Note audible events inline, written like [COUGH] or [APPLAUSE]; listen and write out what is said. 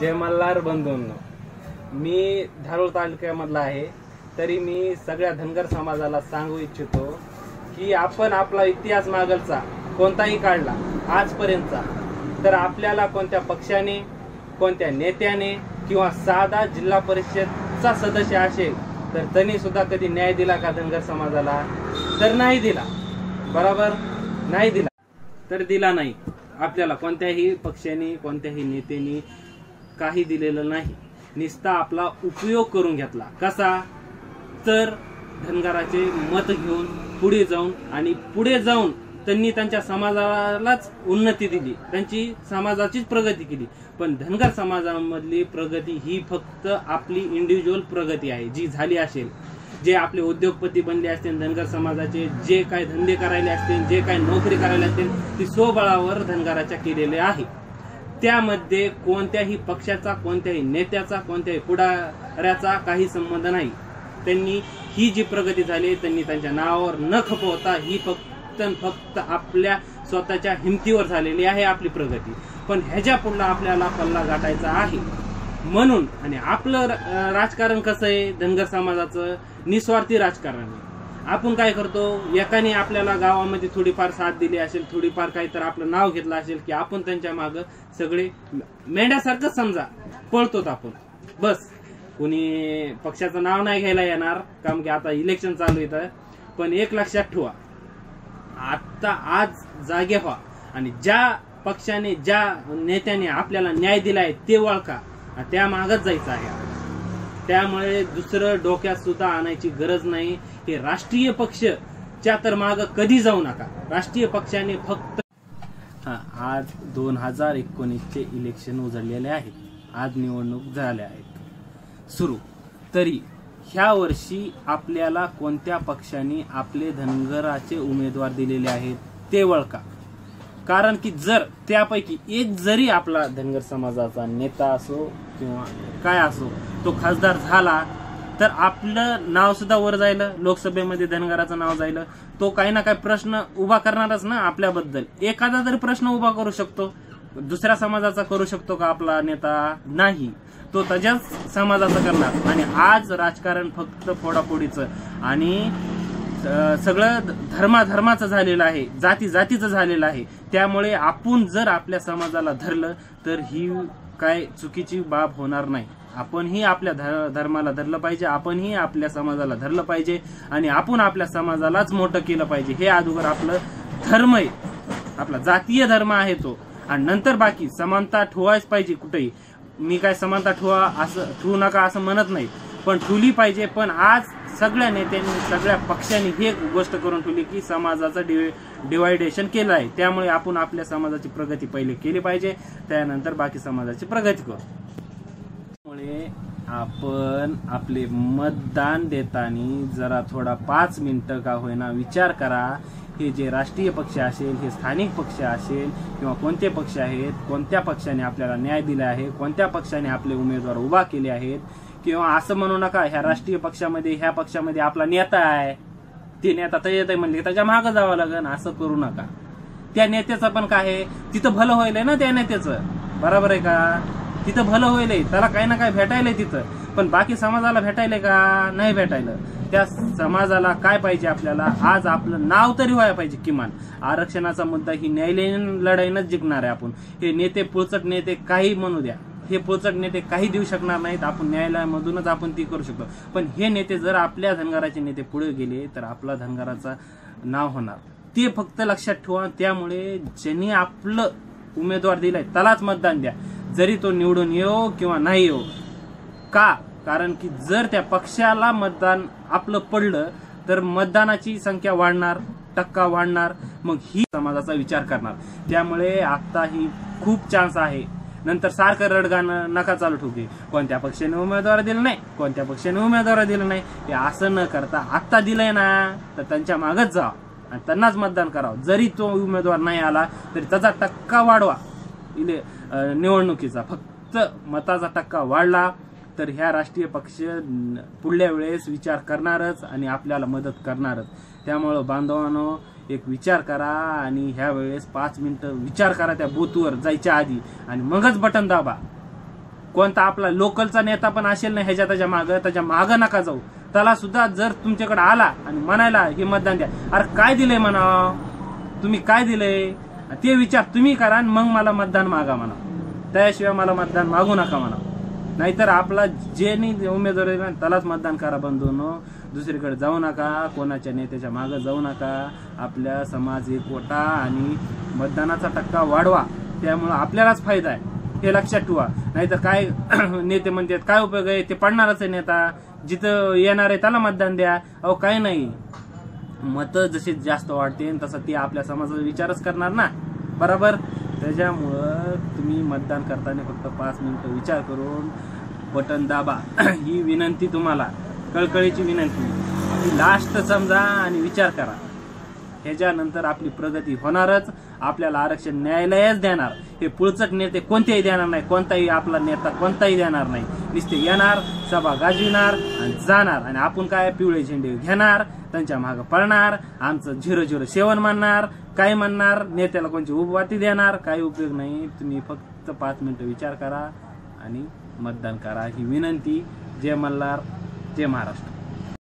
जय मल्हार बंधूंनो. मी धारोळ तालुक्यामधला आहे. तरी मी सगळ्या धनगर समाजाला सांगू इच्छितो की आपण आपला इतिहास मागलचा कोणताही काढला आजपर्यंतचा तर आपल्याला कोणत्या पक्षाने कोणत्या नेत्याने किंवा साधा जिल्हा परिषदचा सदस्य असेल तर त्यांनी सुद्धा कधी न्याय दिला का धनगर समाजाला? तर नाही दिला. बरोबर? नाही दिला. तर दिला नाही. आपल्याला कोणत्याही पक्षाने कोणत्याही नेत्याने काही दिलेलं नाही. निस्ता आपला उपयोग करून घेतला. कसा? तर धनगराचे मत घेऊन पुढे जाऊन आणि पुढे जाऊन त्यांनी त्यांच्या समाजालाच उन्नती दिली. त्यांची समाजाचीच प्रगती केली. पण धनगर समाजामधली प्रगती ही फक्त आपली इंडिव्हिज्युअल प्रगती आहे जी झाली असेल. जे आपले उद्योगपती बनले असतील धनगर समाजाचे जे काय धंदे करायले असतील जे काय नोकरी करायला असतील ती स्वबळावर धनगराच्या केलेले आहे. त्यामध्ये कोणत्याही पक्षाचा कोणत्याही नेत्याचा कोणत्याही पुढाऱ्याचा काही संबंध नाही. त्यांनी ही जी प्रगती झाली त्यांनी त्यांच्या नावावर न खपवता ही फक्त फक्त आपल्या स्वतःच्या हिमतीवर झालेली आहे आपली प्रगती. पण ह्याच्या पुढला आपल्याला पल्ला गाठायचा आहे. म्हणून आणि आपलं र- राजकारण कसं आहे? धनगर समाजाचं निस्वार्थी राजकारण आहे. आपण काय करतो? एकाने आपल्याला गावामध्ये थोडीफार साथ दिली असेल थोडीफार काही तर आपलं नाव घेतलं असेल की आपण त्यांच्या माग सगळे मेंढ्यासारखं समजा पळतोत आपण. बस. कुणी पक्षाचं नाव नाही घ्यायला येणार कारण की आता इलेक्शन चालू येतं पण एक लक्षात ठेवा. आता आज जागे व्हा. आणि ज्या पक्षाने ज्या नेत्याने आपल्याला न्याय दिलाय ते वळका त्या मागच जायचं आहे. त्यामुळे दुसरं डोक्यात सुद्धा आणायची गरज नाही. हे राष्ट्रीय पक्षच्या तर माग कधी जाऊ नका. राष्ट्रीय पक्षाने फक्त हा, आज दोन हजार एकोणीसचे इलेक्शन उजळलेले आहेत. आज निवडणूक झाल्या आहेत. सुरू. तरी ह्या वर्षी आपल्याला कोणत्या पक्षाने आपले धनगराचे उमेदवार दिलेले आहेत ते वळका कारण की जर त्यापैकी एक जरी आपला धनगर समाजाचा नेता असो किंवा काय असो तो खासदार झाला तर आपलं नाव सुद्धा वर जाईल लोकसभेमध्ये धनगराचं नाव जाईल तो काही ना काही प्रश्न उभा करणारच ना आपल्याबद्दल. एखादा तरी प्रश्न उभा करू शकतो दुसऱ्या समाजाचा करू शकतो का आपला नेता? नाही. तो त्याच्याच समाजाचा करणार. आणि आज राजकारण फक्त फोडाफोडीचं आणि सगळं धर्माधर्माचं झालेलं आहे जाती जातीचं झालेलं आहे. त्यामुळे आपण जर आपल्या समाजाला धरलं तर ही काय चुकीची बाब होणार नाही. आपणही आपल्या धर्माला धरलं पाहिजे आपणही आपल्या समाजाला धरलं पाहिजे आणि आपण आपल्या समाजालाच मोठं केलं पाहिजे. हे अगोदर आपलं धर्म आहे. आपला जातीय धर्म आहे तो. आणि नंतर बाकी समानता ठेवायच पाहिजे कुठेही. मी काय समानता ठेवा असं ठेवू नका असं म्हणत नाही. पण ठेवली पाहिजे पण आज सगळ्या नेत्यांनी सगळ्या पक्षांनी हे गोष्ट करून ठेवली की समाजाचं डिवि डिवायडेशन केलं आहे. त्यामुळे आपण आपल्या समाजाची प्रगती पहिले केली पाहिजे. त्यानंतर बाकी समाजाची प्रगती करू. त्यामुळे आपण आपले मतदान देताना जरा थोडा पाच मिनिटं का होईना विचार करा. हे जे राष्ट्रीय पक्ष असेल हे स्थानिक पक्ष असेल किंवा कोणते पक्ष आहेत कोणत्या पक्षाने आपल्याला न्याय दिला आहे कोणत्या पक्षाने आपले उमेदवार उभा केले आहेत किंवा असं म्हणू नका ह्या राष्ट्रीय पक्षामध्ये ह्या पक्षामध्ये आपला नेता आहे. ते नेता तर येत आहे म्हणले त्याच्या मागं जावं लागेल असं करू नका. त्या नेत्याचं पण काय आहे तिथं भलं होईल ना त्या नेत्याचं. बरोबर आहे का? तिथं भलं होईल त्याला काही ना काही भेटायलंय तिथं. पण बाकी समाजाला भेटायलंय का? नाही भेटायलं. त्या समाजाला काय पाहिजे आपल्याला? आज आपलं नाव तरी व्हायला पाहिजे किमान. आरक्षणाचा मुद्दा ही न्यायालयीन लढाईनच जिंकणार आहे आपण. हे नेते पुळचट नेते काही म्हणू द्या. हे पोचक नेते काही देऊ शकणार नाहीत. आपण न्यायालयामधूनच आपण ती करू शकतो. पण हे नेते जर आपल्या धनगराचे नेते पुढे गेले तर आपला धनगराचा नाव होणार. ते फक्त लक्षात ठेवा. त्यामुळे ज्यांनी आपलं उमेदवार दिलाय त्यालाच मतदान द्या. जरी तो निवडून येऊ किंवा नाही येऊ का? कारण की जर त्या पक्षाला मतदान आपलं पडलं तर मतदानाची संख्या वाढणार टक्का वाढणार मग ही समाजाचा विचार करणार. त्यामुळे आता ही खूप चान्स आहे. नंतर सारखं रडगाणं नका चालू ठोके कोणत्या पक्षाने उमेदवार दिलं नाही कोणत्या पक्षाने उमेदवार दिलं नाही हे असं न करता आत्ता दिलंय ना तर त्यांच्या मागच जा आणि त्यांनाच मतदान करावं. जरी तो उमेदवार नाही आला तरी त्याचा टक्का वाढवा. इले निवडणुकीचा फक्त मताचा टक्का वाढला तर ह्या राष्ट्रीय पक्ष पुढल्या वेळेस विचार करणारच आणि आपल्याला मदत करणारच. त्यामुळं बांधवांनो एक विचार करा आणि ह्या वेळेस पाच मिनिटं विचार करा त्या बूथवर जायच्या आधी. आणि मगच बटन दाबा. कोणता आपला लोकलचा नेता पण असेल ना ह्याच्या त्याच्या मागं त्याच्या मागं नका जाऊ. त्याला सुद्धा जर तुमच्याकडे आला आणि म्हणायला हे मतदान द्या. अरे काय दिलंय म्हणा तुम्ही काय दिलंय? ते विचार तुम्ही करा आणि मग मला मतदान मागा म्हणा. त्याशिवाय मला मतदान मागू नका म्हणा. नाहीतर आपला जे नाही उमेदवार आहे ना त्यालाच मतदान करा बंधून. दुसरीकडे जाऊ नका कोणाच्या नेत्याच्या मागं जाऊ नका. आपल्या समाज एकवटा आणि मतदानाचा टक्का वाढवा. त्यामुळं आपल्यालाच फायदा आहे. हे लक्षात ठेवा. नाहीतर काय [CLEARS THROAT] नेते म्हणतात काय उपयोग आहे? ते पडणारच आहे नेता. जिथं येणार आहे त्याला मतदान द्या. अहो काय नाही. मतं जशी जास्त वाढते तसं ते आपल्या समाजाचा विचारच करणार ना. बरोबर? त्याच्यामुळं तुम्ही मतदान करताना फक्त पाच मिनिटं विचार करून बटन दाबा. [CLEARS THROAT] ही विनंती तुम्हाला. कळकळीची विनंती. लास्ट समजा आणि विचार करा. ह्याच्यानंतर आपली प्रगती होणारच. आपल्याला आरक्षण न्यायालयच देणार. हे पुळचट नेते कोणतेही देणार नाही. कोणताही आपला नेता कोणताही देणार नाही. नुसते येणार सभा गाजविणार आणि जाणार. आणि आपण काय? पिवळे झेंडे घेणार त्यांच्या मागं पळणार आमचं झिरो झिरो सेवन म्हणणार काय म्हणणार? नेत्याला कोणची उपवाती देणार? काही उपयोग नाही. तुम्ही फक्त पाच मिनिटं विचार करा आणि मतदान करा. ही विनंती. जय मल्हार. जय महाराष्ट्र.